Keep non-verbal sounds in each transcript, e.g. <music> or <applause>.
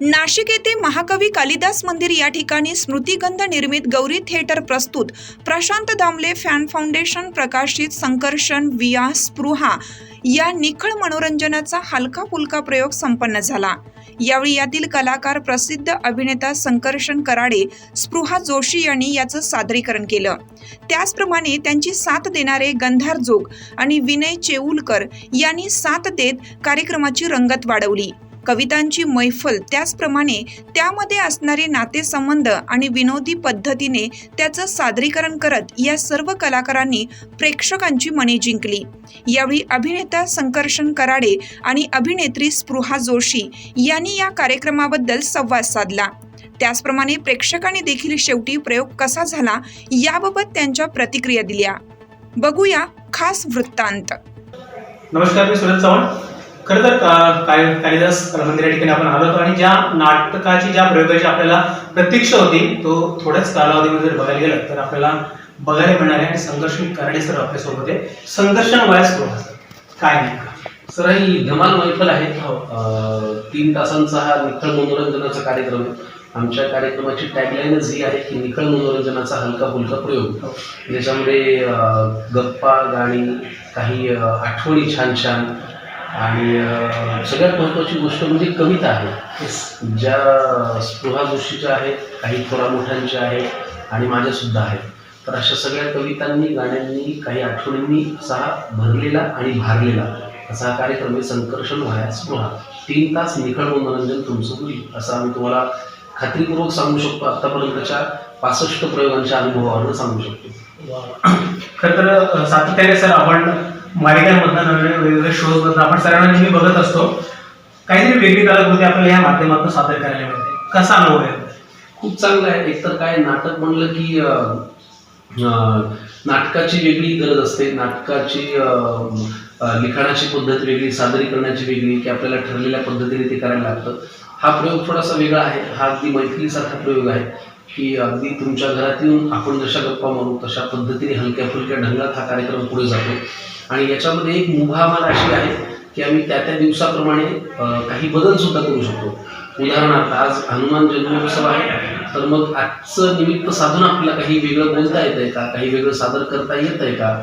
नाशिक येथे महाकवी कालिदास मंदिर या ठिकाणी स्मृतिगंध निर्मित गौरी थिएटर प्रस्तुत. प्रशांत दामले फॅन फाउंडेशन प्रकाशित संकर्षण विया स्पृहा या निखळ मनोरंजनाचा हलका फुलका प्रयोग संपन्न झाला. यावेळी यातील कलाकार प्रसिद्ध अभिनेता संकर्षण कराडे स्पृहा जोशी यांनी याचं सादरीकरण केलं. त्याचप्रमाणे त्यांची साथ देणारे गंधार जोग आणि विनय चेऊलकर यांनी साथ देत कार्यक्रमाची रंगत वाढवली. कवितांची मैफल त्याचप्रमाणे त्यामध्ये असणारे नातेसंबंध आणि विनोदी पद्धतीने त्याचं सादरीकरण करत या सर्व कलाकारांनी प्रेक्षकांची मने जिंकली. यावेळी अभिनेता संकर्षण कराडे आणि अभिनेत्री स्पृहा जोशी यांनी या कार्यक्रमाबद्दल संवाद साधला. त्याचप्रमाणे प्रेक्षकांनी देखील शेवटी प्रयोग कसा झाला याबाबत त्यांच्या प्रतिक्रिया दिल्या. बघूया खास वृत्तांत. नमस्कार मी सुरज चव्हाण. खरं तर काल- कालिदास मंदिर या ठिकाणी आपण आलो होतो आणि ज्या नाटकाची ज्या प्रयोगाची आपल्याला प्रतीक्षा होती तो थोड्याच कालावधीमध्ये जर बघायला गेलं तर आपल्याला बघायला मिळणार आहे आणि संघर्षण कराडे सर आपल्यासोबत आहे संघर्षण वयास काय नेमकं? सर ही धमाल मैफल आहे. तीन तासांचा हा निखळ मनोरंजनाचा कार्यक्रम आहे. आमच्या कार्यक्रमाची टॅगलाईनच ही आहे की निखळ मनोरंजनाचा हलका फुलका प्रयोग. ज्याच्यामध्ये अं, गप्पा गाणी काही आठवणी छान छान आणि सगळ्यात महत्त्वाची गोष्ट म्हणजे कविता आहे. ज्या स्पृहा जोशीच्या आहेत काही थोडा मोठ्यांच्या आहेत आणि माझ्यासुद्धा आहेत. तर अशा सगळ्या कवितांनी गाण्यांनी काही आठवणींनी असा भरलेला आणि भारलेला असा कार्यक्रम आहे संकर्षण व्हाया स्पृहा. तीन तास निखळ मनोरंजन तुमचं होईल असं आम्ही तुम्हाला खात्रीपूर्वक सांगू शकतो. आत्तापर्यंतच्या पासष्ट प्रयोगांच्या अनुभवावरून सांगू शकतो. खरं तर सातत्याने सर आपण मालिकांमधनं नवीन वेगवेगळ्या शोजमधनं आपण सगळ्यांना नेहमी बघत असतो. काहीतरी वेगळी कलाकृती आपल्याला या माध्यमातून सादर करायला मिळते. कसा अनुभव आहे? खूप चांगलं आहे. एकतर काय नाटक म्हणलं की नाटकाची वेगळी गरज असते. नाटकाची लिखाणाची पद्धत वेगळी सादरीकरणाची वेगळी की आपल्याला ठरलेल्या पद्धतीने ते करायला लागतं. हा प्रयोग थोडासा वेगळा आहे. हा अगदी मैफिलीसारखा प्रयोग आहे की अगदी तुमच्या घरात येऊन आपण जशा गप्पा मारू तशा पद्धतीने हलक्या फुलक्या ढंगात हा कार्यक्रम पुढे जातो. आणि याच्यामध्ये एक मुभा आम्हाला अशी आहे की आम्ही त्या त्या दिवसाप्रमाणे काही बदल सुद्धा करू शकतो. उदाहरणार्थ आज हनुमान जन्मोत्सव आहे तर मग आजचं निमित्त साधून आपल्याला काही वेगळं बोलता येत आहे का? काही वेगळं सादर करता येत आहे का?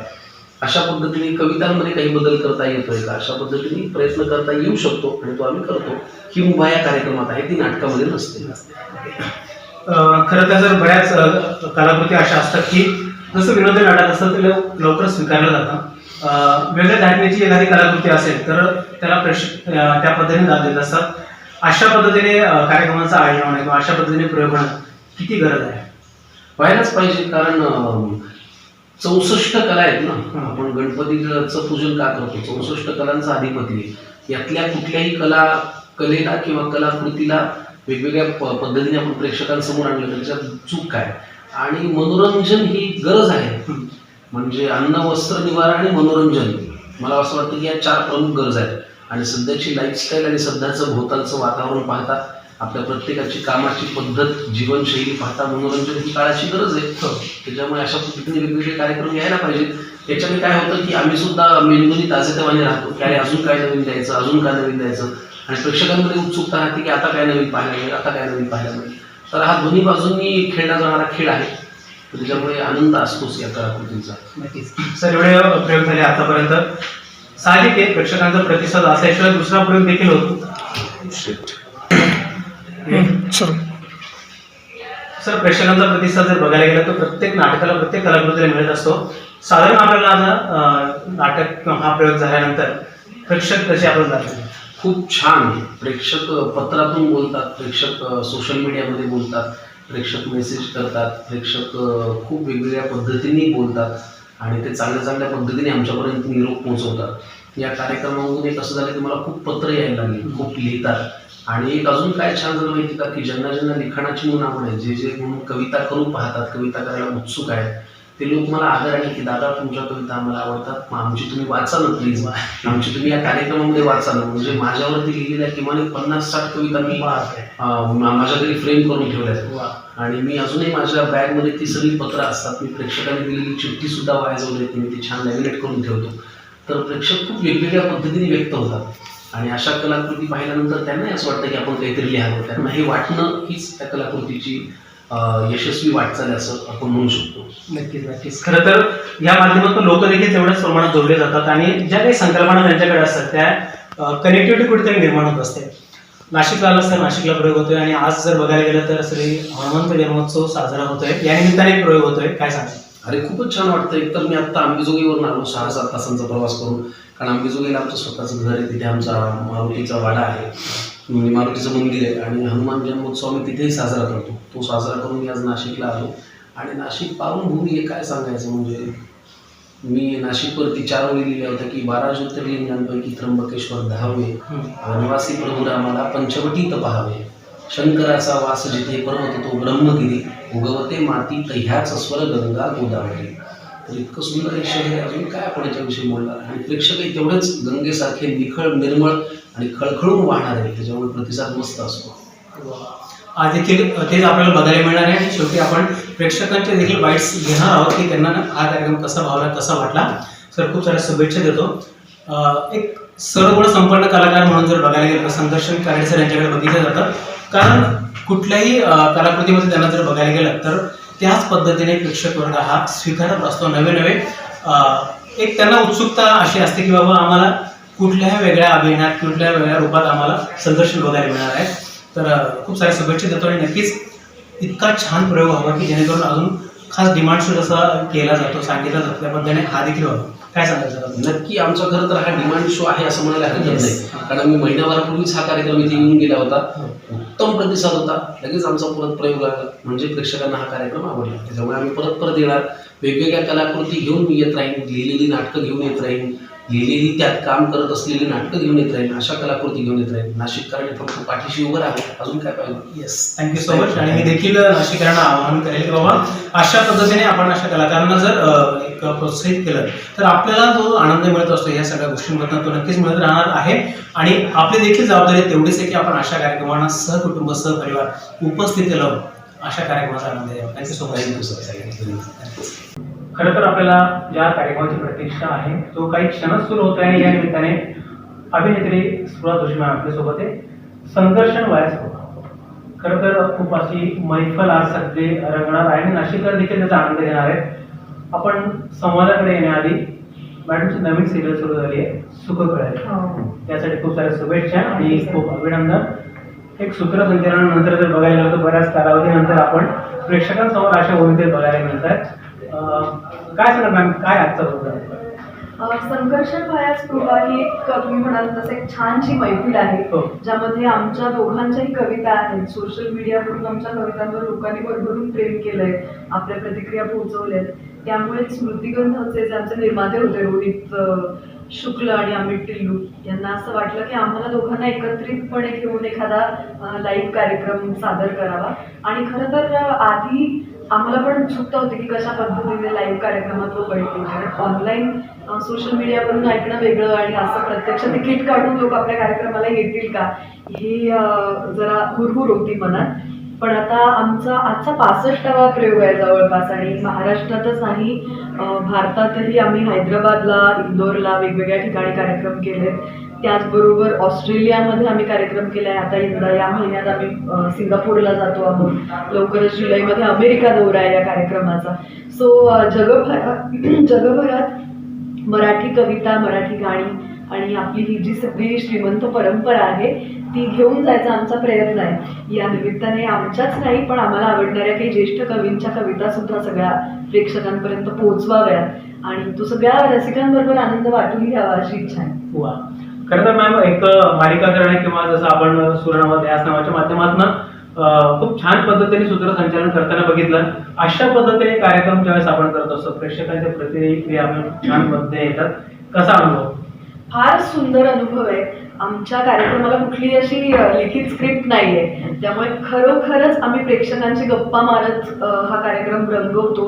अशा पद्धतीने कवितांमध्ये काही बदल करता येतोय का? अशा पद्धतीने प्रयत्न करता येऊ शकतो आणि तो आम्ही करतो. ही मुभा या कार्यक्रमात आहे ती नाटकामध्ये नसते. खरं तर जर बऱ्याच कलाकृती अशा असतात की जसं विनोदी नाटक असतं ते लवकर स्वीकारलं जातं. वेगळ्या धाटणीची एखादी कलाकृती असेल तर त्याला प्रश त्या पद्धतीने दाद देत असतात. अशा पद्धतीने कार्यक्रमाचं आयोजन होणं किंवा अशा पद्धतीने प्रयोग होणं किती गरज आहे? व्हायलाच पाहिजे कारण चौसष्ट कला आहेत ना. आपण गणपतीचं पूजन का करतो? चौसष्ट कलांचा अधिपती यातल्या कुठल्याही कला कलेला किंवा कलाकृतीला वेगवेगळ्या प- पद्धतीने आपण प्रेक्षकांसमोर आणलं तर त्याच्यात चूक काय? आणि मनोरंजन ही गरज आहे. म्हणजे अन्न वस्त्र निवारा आणि मनोरंजन. मला असं वाटतं की या चार प्रमुख गरज आहेत. आणि सध्याची लाईफस्टाईल आणि सध्याचं भोवतालचं वातावरण पाहता आपल्या प्रत्येकाची कामाची पद्धत जीवनशैली पाहता मनोरंजन ही काळाची गरज आहे. त्याच्यामुळे अशा पद्धतीने वेगवेगळे कार्यक्रम यायला पाहिजेत. याच्याने काय होतं की आम्ही सुद्धा मेंदूनी ताजेतवाने राहतो. की अरे अजून काय नवीन द्यायचं अजून काय नवीन द्यायचं? आणि प्रेक्षकांमध्ये उत्सुकता राहते की आता काय नवीन पाहायला मिळेल आता काय नवीन पाहायला मिळेल? तर हा दोन्ही बाजूंनी खेळला जाणारा खेळ आहे. तर त्याच्यामुळे आनंद असतोच या कलाकृतींचा. नक्कीच. सर एवढे प्रयोग झाले आतापर्यंत. साहजिक आहे प्रेक्षकांचा प्रतिसाद असल्याशिवाय दुसरा प्रयोग देखील होतो. सर प्रेक्षकांचा प्रतिसाद जर बघायला गेला तर प्रत्येक नाटकाला प्रत्येक कलाकृतीला मिळत असतो. साधारण आपल्याला आता नाटक किंवा हा प्रयोग झाल्यानंतर प्रेक्षक कसे आपण जातात? खूप छान. प्रेक्षक पत्रातून बोलतात प्रेक्षक सोशल मीडियामध्ये बोलतात. प्रेक्षक मेसेज करतात. प्रेक्षक खूप वेगवेगळ्या पद्धतीने बोलतात आणि ते चांगल्या चांगल्या पद्धतीने आमच्यापर्यंत निरोप पोहोचवतात. या कार्यक्रमामधून एक असं झालं की मला खूप पत्र यायला लागली खूप लिहितात. आणि एक अजून काय छान झालं माहिती का की ज्यांना ज्यांना लिखाणाची म्हणून आवड आहे जे जे म्हणून कविता करून पाहतात कविता करायला उत्सुक आहेत ते लोक मला आदराने की दादा तुमच्या कविता आम्हाला आवडतात. आमची तुम्ही वाचा ना प्लीज आमची तुम्ही या कार्यक्रमामध्ये वाचा ना. म्हणजे माझ्यावरती लिहिलेल्या किमान एक पन्नास साठ कविता मी माझ्या घरी फ्रेम करून ठेवल्या आणि मी अजूनही माझ्या बॅगमध्ये ती सगळी पत्र असतात. मी प्रेक्षकांनी दिलेली चिठ्ठी सुद्धा वाया जाऊ देत. मी ती छान लॅमिनेट करून ठेवतो. तर प्रेक्षक खूप वेगवेगळ्या पद्धतीने व्यक्त होतात. आणि अशा कलाकृती पाहिल्यानंतर त्यांनाही असं वाटतं की आपण काहीतरी लिहावं. त्यांना हे वाटणं हीच त्या कलाकृतीची यशस्वी वाटचाल आहे असं आपण म्हणू शकतो. नक्कीच नक्कीच. खरं तर या माध्यमातून लोक देखील तेवढ्याच प्रमाणात जोडले जातात आणि ज्या काही संकल्पना त्यांच्याकडे असतात त्या कनेक्टिव्हिटी कुठेतरी निर्माण होत असते. नाशिकला आलं तर नाशिकला प्रयोग होतोय आणि आज जर बघायला गेलं तर श्री हनुमंत जन्मोत्सव साजरा होतोय. या निमित्ताने एक प्रयोग होतोय. काय सांगाल? अरे खूपच छान वाटतं एकतर मी आत्ता अंबेजोगाईवरून आलो सहा सात तासांचा प्रवास करून. कारण अंबेजोगाईला आमचं स्वतःचं घर आहे तिथे आमचा मारुतीचा वाडा आहे. मारुतीचं मंदिर आहे आणि हनुमान जन्मोत्सव आम्ही तिथेही साजरा करतो. तो साजरा करून मी आज नाशिकला आलो. आणि नाशिक पावनभूमी हे काय सांगायचं म्हणजे मी नाशिकवरती चार ओळी लिहिल्या होत्या की बारा ज्योतिर्लिंगांपैकी त्र्यंबकेश्वर दहावे वनवासी प्रभू रामाला पंचवटीत पहावे. शंकराचा वास जिथे पर्वत तो ब्रह्मगिरी उगवते माती तह्याच स्वर गंगा गोदावरी. इतकं सुंदर एक हे आहे. अजून काय आपण याच्याविषयी बोलणार? आणि प्रेक्षकही तेवढेच गंगेसारखे निखळ निर्मळ आणि खळखळून वाहणार आहे त्याच्यामुळे प्रतिसाद मस्त असतो. आज देखील तेच आपल्याला बघायला मिळणार आहे. आणि शेवटी आपण प्रेक्षकांचे देखील बाईट्स घेणार आहोत की त्यांना हा कार्यक्रम कसा भावला कसा वाटला. सर खूप साऱ्या शुभेच्छा देतो. एक सर्वगुण संपन्न कलाकार म्हणून जर बघायला गेलं तर संघर्षण कराडे सर यांच्याकडे बघितलं जातं. कारण कुठल्याही कलाकृतीमध्ये त्यांना जर बघायला गेलं तर त्याच पद्धतीने प्रेक्षक वर्ग हा स्वीकारत असतो. नवे नवे एक त्यांना उत्सुकता अशी असते की बाबा आम्हाला कुठल्याही वेगळ्या अभिनयात कुठल्या वेगळ्या रूपात आम्हाला संदर्शन बघायला मिळणार आहे. तर खूप साऱ्या शुभेच्छा देतो आणि नक्कीच इतका छान प्रयोग हवा की जेणेकरून अजून खास डिमांड शो जसा केला जातो सांगितला जातो. त्या पद्धतीने हा देखील व्हावा काय सांगायचं? नक्की आमचा खरं तर हा डिमांड शो आहे असं म्हणायला हरकत. नाही. कारण मी महिन्याभरापूर्वीच हा कार्यक्रम इथे येऊन गेला होता. उत्तम प्रतिसाद होता. लगेच आमचा परत प्रयोग लागला म्हणजे प्रेक्षकांना हा कार्यक्रम आवडला. त्याच्यामुळे आम्ही परत परत येणार. वेगवेगळ्या कलाकृती घेऊन मी येत राहीन. लिहिलेली नाटकं घेऊन येत राहीन. लिहिलेली त्यात काम करत असलेली नाटकं घेऊन येत राहीन अशा कलाकृती घेऊन येत राहीन. नाशिककरांनी फक्त पाठीशी उभं राहावं. अजून काय पाहिजे? येस थँक्यू सो मच आणि मी देखील नाशिकरांना आवाहन करेल की बाबा अशा पद्धतीने आपण अशा कलाकारांना जर एक प्रोत्साहित केलं तर आपल्याला जो आनंद मिळत असतो. या सगळ्या गोष्टींमधून तो नक्कीच मिळत राहणार आहे. आणि आपली देखील जबाबदारी तेवढीच आहे की आपण अशा कार्यक्रमांना सहकुटुंब सहपरिवार उपस्थित लावून अशा कार्यक्रमाचा आनंद घ्यावा. Thank you so much thank you sir thank you खरं तर आपल्याला ज्या कार्यक्रमाची प्रतीक्षा आहे. तो काही क्षणच सुरू होत आहे. या निमित्ताने अभिनेत्री स्पृहा जोशी मॅम आपल्यासोबत आहे. संघर्षण व्हायच खरं तर खूप अशी मैफल आज सध्या रंगणार आहे आणि नाशिककर देखील त्याचा आनंद घेणार आहेत. आपण संवादाकडे येण्याआधी मॅडमची नवीन सिरियल सुरू झाली आहे. सुख कळाले त्यासाठी खूप साऱ्या शुभेच्छा आणि खूप अभिनंदन. एक सूत्रसंचालनानंतर जर बघायला गेलं तर बऱ्याच कालावधीनंतर आपण प्रेक्षकांसमोर अशा भूमिकेत बघायला मिळतात काय सांगणार मॅम? काय आजचा प्रोग्राम अ, संघर्षण भाया स्पृहा ही एक तुम्ही म्हणाल तसं एक छानशी मैफिल आहे हो. ज्यामध्ये आमच्या दोघांच्याही कविता आहेत. सोशल मीडियावरून आमच्या कवितांवर लोकांनी भरभरून प्रेम केलंय आपल्या प्रतिक्रिया पोहोचवल्यात. त्यामुळे स्मृतिगंधाचे जे आमचे निर्माते होते रोहित शुक्ल आणि अमित टिल्लू यांना असं वाटलं की आम्हाला दोघांना एकत्रितपणे घेऊन एखादा लाईव्ह कार्यक्रम सादर करावा. आणि खरं तर आधी आम्हाला पण उत्सुकता होती की कशा पद्धतीने लाईव्ह कार्यक्रमात लोक ऐकतील कारण ऑनलाईन सोशल मीडियावरून ऐकणं वेगळं आणि असं प्रत्यक्ष तिकीट काढून लोक आपल्या कार्यक्रमाला येतील का? ही जरा हुरहुर होती मनात. पण आता आमचा आजचा पासष्टावा प्रयोग आहे जवळपास आणि महाराष्ट्रातच नाही भारतातही आम्ही हैदराबादला इंदोरला वेगवेगळ्या ठिकाणी कार्यक्रम केलेत. त्याचबरोबर ऑस्ट्रेलियामध्ये आम्ही कार्यक्रम केला आहे. आता यंदा या महिन्यात आम्ही सिंगापूरला जातो आहोत. लवकरच जुलैमध्ये अमेरिका दौरा आहे या कार्यक्रमाचा. सो जगभरात <clears throat> जगभरात मराठी कविता मराठी गाणी आणि आपली ही जी सगळी श्रीमंत परंपरा आहे ती घेऊन जायचा आमचा प्रयत्न आहे. या निमित्ताने आमच्याच नाही पण आम्हाला आवडणाऱ्या काही ज्येष्ठ कवींच्या कविता सुद्धा सगळ्या प्रेक्षकांपर्यंत पोहोचवाव्यात. आणि तो सगळ्या रसिकांबरोबर आनंद वाटून घ्यावा अशी इच्छा आहे. वा. खरं तर मॅम एक मालिका करणे किंवा जसं आपण सूर्यनामा ध्यास नावाच्या माध्यमातून खूप छान पद्धतीने सूत्रसंचालन करताना बघितलं. अशा पद्धतीने कार्यक्रम ज्यावेळेस आपण करत असतो प्रेक्षकांच्या प्रतिक्रिया आपल्याला खूप छानमध्ये येतात. कसा अनुभव? फार सुंदर अनुभव आहे. आमच्या कार्यक्रमाला कुठली अशी लिखित स्क्रिप्ट नाही आहे त्यामुळे खरोखरच आम्ही प्रेक्षकांची गप्पा मारत हा कार्यक्रम रंगवतो.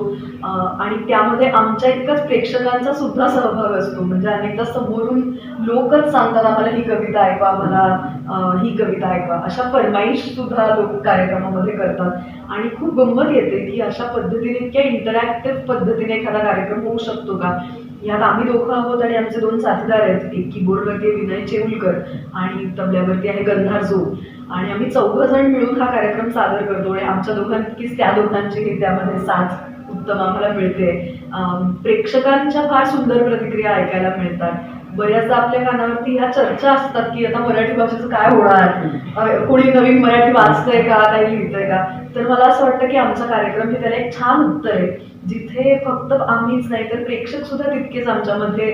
आणि त्यामध्ये आमच्या इतकाच प्रेक्षकांचा सुद्धा सहभाग असतो. म्हणजे अनेकदा समोरून लोकच सांगतात आम्हाला ही कविता ऐकवा आम्हाला ही कविता ऐकवा. अशा फरमाईश सुद्धा लोक कार्यक्रमामध्ये करतात. आणि खूप गंमत येते की अशा पद्धतीने इतक्या इंटरॅक्टिव्ह पद्धतीने एखादा कार्यक्रम होऊ शकतो का? यात आम्ही दोघं आहोत आणि आमचे दोन साथीदार आहेत एक कीबोर्डवरती आहे विनय चेऊलकर आणि तबल्यावरती आहे गंधार जो. आणि आम्ही चौघ जण मिळून हा कार्यक्रम सादर करतो आणि आमच्या दोघांकीच त्या दोघांचीही त्यामध्ये साथ उत्तम आम्हाला मिळते. प्रेक्षकांच्या फार सुंदर प्रतिक्रिया ऐकायला मिळतात. बऱ्याचदा आपल्या कानावरती ह्या चर्चा असतात की आता मराठी भाषेचं काय होणार? कोणी नवीन मराठी वाचतंय का? काही लिहितंय का? तर मला असं वाटतं की आमचा कार्यक्रम हे त्याला एक छान उत्तर आहे. जिथे फक्त आम्हीच नाही तर प्रेक्षक सुद्धा तितकेच आमच्यामध्ये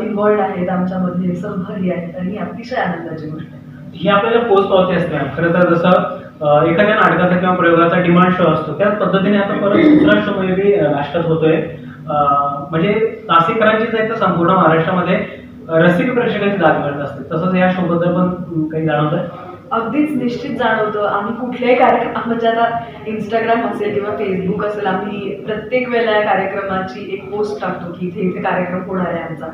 इन्वॉल्ड आहेत आमच्यामध्ये सहभागी आहेत. आणि अतिशय आनंदाची गोष्ट आहे. ही आपल्याला पोच पावती असते. खरं तर जसं एखाद्या नाटकाचा किंवा प्रयोगाचा डिमांड शो असतो त्याच पद्धतीने आता परत दुसरा शो मध्ये राष्ट्रात होतोय. म्हणजे नाशिककरांचीच नाही तर संपूर्ण महाराष्ट्रामध्ये रसिक प्रेक्षकांची जाग मिळत असते. तसंच या शो बद्दल पण काही जाणवत आहे अगदीच निश्चित जाणवतं. आम्ही कुठल्याही कार्यक्रम म्हणजे आता इंस्टाग्राम असेल किंवा फेसबुक असेल आम्ही प्रत्येक वेळेला या कार्यक्रमाची एक पोस्ट टाकतो की इथे इथे कार्यक्रम होणार आहे आमचा.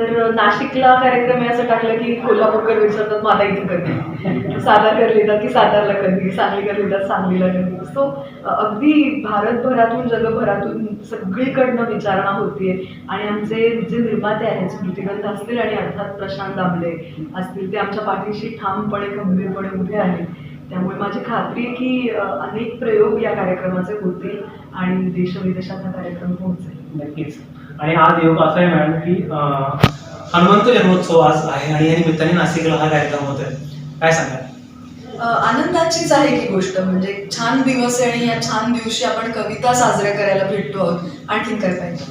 तर नाशिकला कार्यक्रम असं टाकलं की कोल्हापूरकर विचारतात मला इथे कधी? सातारकर लिहितात की सातारला कधी? सांगलीकर लिहितात सांगलीला कधी? सो अगदी भारतभरातून जगभरातून सगळीकडनं विचारणा होतीये. आणि आमचे जे निर्माते आहेत स्मृतिगंध असतील आणि अर्थात प्रशांत दामले असतील ते आमच्या पाठीशी ठामपणे खंबीरपणे उभे आहेत. त्यामुळे माझी खात्री आहे की अनेक प्रयोग या कार्यक्रमाचे होतील आणि देशविदेशात हा कार्यक्रम पोहोचेल. नक्कीच. आणि आज योग असं आहे मॅडम की हनुमंत जन्मोत्सव आज आहे आणि या निमित्ताने नाशिकला हा कार्यक्रम होतोय. काय सांगाल? आनंदाचीच आहे की गोष्ट. म्हणजे छान दिवस आहे आणि या छान दिवशी आपण कविता साजऱ्या करायला भेटतो आहोत. आणखीन काय पाहिजे?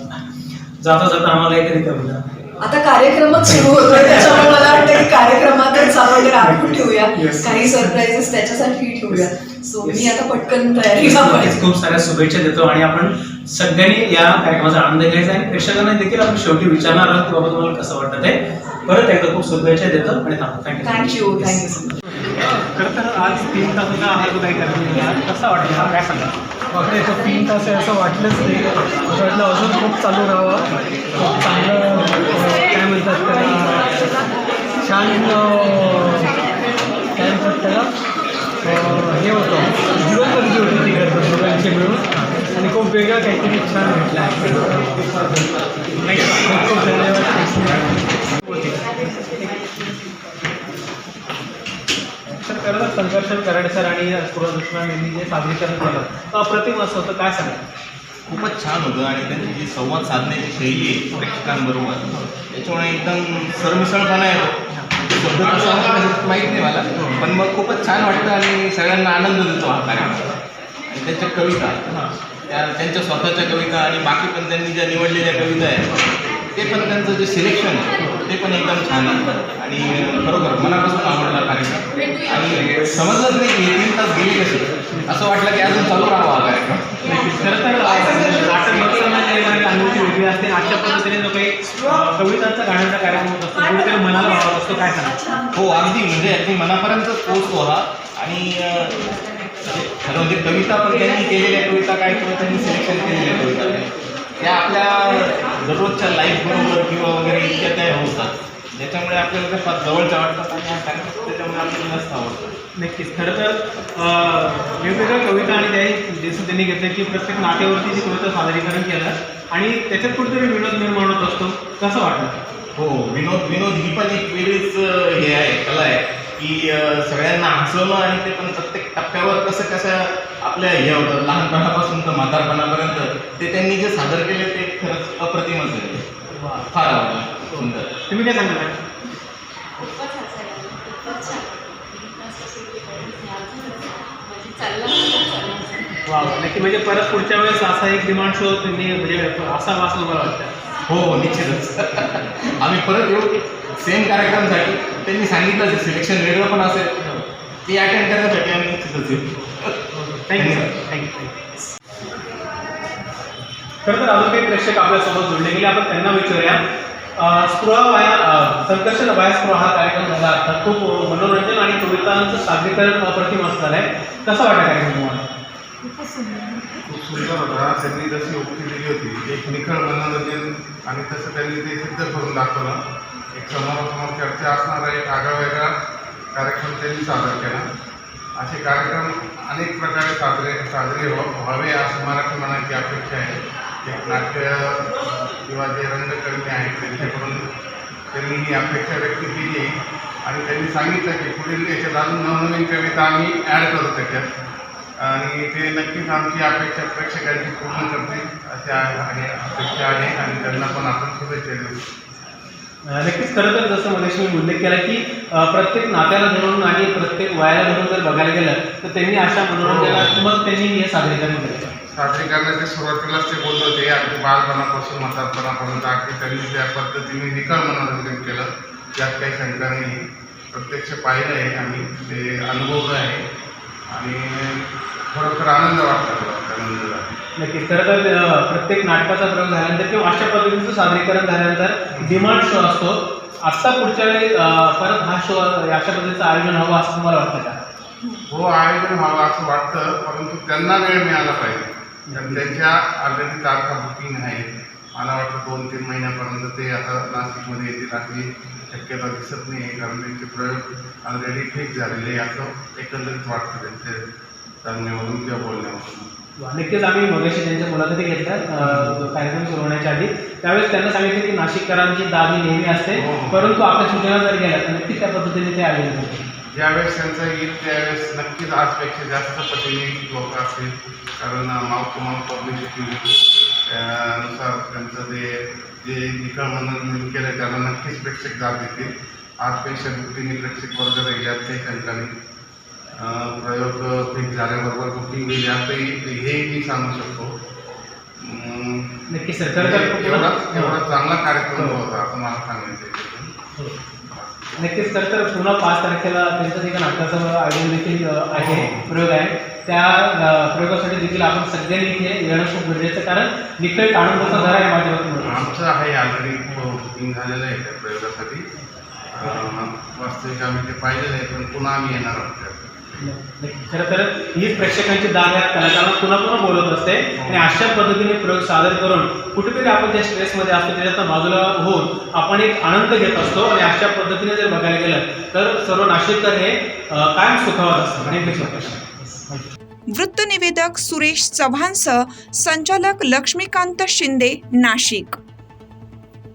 जाता जाता आम्हाला एखादी कविता आता कार्यक्रमच सुरू होतोय त्याच्यामुळे मला वाटतं की कार्यक्रमातच आपण राखून ठेवूया. काही सरप्राईजेस त्याच्यासाठी ठेवूया. सो मी. आता पटकन पडेल खूप साऱ्या शुभेच्छा देतो आणि आपण सगळ्यांनी या कार्यक्रमाचा आनंद घ्यायचा आणि प्रेक्षकांना देखील आपण शेवटी विचारणार आहोत की बाबा तुम्हाला कसं वाटतं ते. परत एकदा खूप शुभेच्छा देतो आणि थांबतो थँक्यू थँक्यू सो मच खरं तर आज तीन तासाचा हा जो काही कार्यक्रम कसा वाटला? हा काय सांगा बापरे तो तीन तास आहे असं वाटलंच नाही. असं वाटलं अजून खूप चालू राहावं. खूप चांगलं काय म्हणतात त्याला? छान काय म्हणतात त्याला हे होतं. जीवनपद्धती होती ती करतात दोघांची मिळून. आणि खूप वेगळं काहीतरी छान भेटलं आहे. खूप तर खरं तर संघर्षण कराडे सर आणि पूर्व दुष्मान यांनी जे सादरीकरण केलं तर अप्रतिम असं होतं काय सांगा खूपच छान होतं आणि त्यांची जी संवाद साधण्याची शैली आहे प्रेक्षकांबरोबर त्याच्यामुळे एकदम सरमिसळपणा येतो. शब्द कसा माहीत नाही मला पण मग खूपच छान वाटतं आणि सगळ्यांना आनंद देतो हा कार्यक्रम. आणि त्यांच्या कविता. त्या त्यांच्या स्वतःच्या कविता आणि बाकी पण त्यांनी ज्या निवडलेल्या कविता आहेत ते पण त्यांचं जे सिलेक्शन आहे ते पण एकदम छान आहे आणि खरोखर मनापासून आवडला कार्यक्रम. आणि समजलंच नाही की तीन तास गेले कसे. असं वाटलं की अजून चालू राहावा हा कार्यक्रम. असते. अशा पद्धतीने जो काही अं, कवितांचा गाण्याचा कार्यक्रम होत असतो. कुठेतरी मनाला भावत असतो. काय सांगा हो अगदी. म्हणजे अगदी मनापर्यंत पोहोचतो हा. आणि अं, म्हणजे कविता पण त्यांनी केलेल्या कविता काय किंवा त्यांनी सिलेक्शन केलेल्या कविता. काय त्या आपल्या दररोजच्या लाईफ बरोबर किंवा वगैरे इतक्या त्या होतात ज्याच्यामुळे आपल्याला त्या फार जवळच्या वाटतात आणि त्याच्यामुळे आपल्याला जास्त आवडतो. नक्कीच. खरं तर वेगवेगळ्या कविता आणि त्या जसं त्यांनी घेतलं की प्रत्येक नाट्यावरती ती कविता सादरीकरण केलं आणि त्याच्यात कुठेतरी विनोद निर्माण होत असतो. कसं वाटलं? हो विनोद विनोद ही पण एक वेगळीच हे आहे कला आहे. की सगळ्यांना हसवणं आणि ते पण प्रत्येक टप्प्यावर कसं कसं आपल्या हे होतं लहानपणापासून तर म्हातारपणापर्यंत ते त्यांनी जे सादर केले ते खरंच अप्रतिमच आहे फार आवडलं. सुंदर. तुम्ही काय सांगता खूपच हसायला खूपच छान. म्हणजे चालला चालला वा वा. नक्की म्हणजे परत पुढच्या वेळेस असा एक डिमांड शो त्यांनी म्हणजे असा वाचलं मला वाटतं हो हो निश्चितच. आम्ही परत येऊ. सेम कार्यक्रमसाठी. त्यांनी सांगितलं सिलेक्शन वेगळं पण असेल. ते अटेंड करण्यासाठी आम्ही निश्चितच येऊ. थँक्यू सर थँक्यू खरं तर अजून काही प्रेक्षक आपल्यासोबत जोडले गेले. आपण त्यांना विचारूया. अं, स्पृहा वाया अं, संकर्षण वाया स्पृहा हा कार्यक्रम झाला. आता खूप मनोरंजन आणि कवितांचं सादरीकरण अप्रतिम असणार आहे. कसा वाटला कार्यक्रम तुम्हाला? खूप सुंदर होता. त्यांनी जशी उक्ती दिली होती एक निखळ मनोरंजन आणि तसं त्यांनी ते सिद्ध करून दाखवलं. एक समोरासमोर चर्चा असणारा एक आगळावेगळा कार्यक्रम त्यांनी सादर केला. असे कार्यक्रम अनेक प्रकारे साजरे साजरे व्हा- व्हावे असं मराठी मनाची अपेक्षा आहे. एक नाट्य किंवा जे रंगकर्मी आहेत त्यांच्याकडून त्यांनी ही अपेक्षा व्यक्त केली आणि त्यांनी सांगितलं की पुढील याच्यात अजून नवनवीन कविता आम्ही ॲड करू त्याच्यात. आणि ते नक्कीच आमची अपेक्षा प्रेक्षकांची पूर्ण करतील अशी आहे अपेक्षा आहे आणि त्यांना पण आपण शुभेच्छा देऊ. नक्कीच खरं तर जसं मगाशी मी उल्लेख केला की प्रत्येक नात्याला धरून आणि प्रत्येक वयाला धरून जर बघायला गेलं तर त्यांनी अशा मनोरंजनात मग त्यांनी हे सादरीकरण केलं. सादरीकरणाचे सुरुवातीलाच ते बोलले होते अगदी बालपणापासून म्हातारपणापर्यंत अगदी त्यांनी त्या पद्धतीने निकाल मनोरंजन केलं यात काही शंका नाही. प्रत्यक्ष पाहिलं आहे आम्ही ते अनुभवलं आहे. आणि खरोखर आनंद वाटला त्या मंदिरात नक्कीच. खरं तर प्रत्येक नाटकाचा प्रयोग झाल्यानंतर किंवा अशा पद्धतीचं सादरीकरण झाल्यानंतर डिमांड शो असतो. आत्ता पुढच्या वेळी परत हा शो अशा पद्धतीचं आयोजन हवं असं तुम्हाला वाटतं का? हो आयोजन व्हावं असं वाटतं परंतु त्यांना वेळ मिळाला पाहिजे. कारण त्यांच्या ऑलरेडी तारखा बुकिंग आहे मला वाटतं दोन तीन महिन्यापर्यंत ते आता नाशिकमध्ये येतील अशी शक्यता दिसत नाही आहे. कारण त्यांचे प्रयोग ऑलरेडी फिक्स झालेले असं एकंदरीत वाटतं त्यांचे सांगण्यावरून किंवा बोलण्यावरून. नक्कीच आम्ही मगाशी त्यांच्या मुलाखती घेतल्या. कार्यक्रम सुरू होण्याच्या आधी. त्यावेळेस त्यांना सांगितलं की नाशिककरांची दाद ही नेहमी असते. हो. परंतु आपल्या सूचना जर गेल्या तर नक्कीच त्या पद्धतीने ते आयोजन करतील ज्यावेळेस त्यांचा येईल त्यावेळेस नक्कीच आजपेक्षा जास्त पटीने लोक असतील. कारण माउथ टू माउथ पब्लिसिटी नुसार त्यांचं ते जे निकाल मनोरंजन केलं त्याला नक्कीच प्रेक्षक जात देतील. आजपेक्षा दुपटीने प्रेक्षक वर्ग राहील यात काही शंका नाही अं, प्रयोग फिक्स झाल्याबरोबर बुकिंग होईल यातही हे मी सांगू शकतो. अं, नक्कीच सर खरं तर एवढा एवढा चांगला कार्यक्रम होता असं मला सांगायचं आहे हो. नक्कीच तर तर पुन्हा पाच तारखेला त्यांचं एका नाटकाचं आयोजन देखील आहे प्रयोग आहे. त्या प्रयोगासाठी देखील आपण सगळ्यांनी इथे येणं खूप गरजेचं कारण निकट आनंदाचा घर आहे माझ्या आमचं आहे ऑलरेडी बुकिंग झालेलं आहे त्या प्रयोगासाठी. वास्तविक आम्ही ते पाहिलेलं आहे पण पुन्हा आम्ही येणार आहोत खरं तर हीच प्रेक्षकांची दाद या कलाकारांना पुन्हा पुन्हा बोलत असते. आणि अशा पद्धतीने प्रयोग सादर करून कुठेतरी आपण ज्या स्ट्रेसमध्ये असतो त्याच्यातून बाजूला होऊन आपण एक आनंद घेत असतो. आणि अशा पद्धतीने जर बघायला गेलं तर सर्व नाशिककर हे कायम सुखावत असतात. थँक्यू वृत्तनिवेदक सुरेश चव्हाणसह संचालक लक्ष्मीकांत शिंदे नाशिक.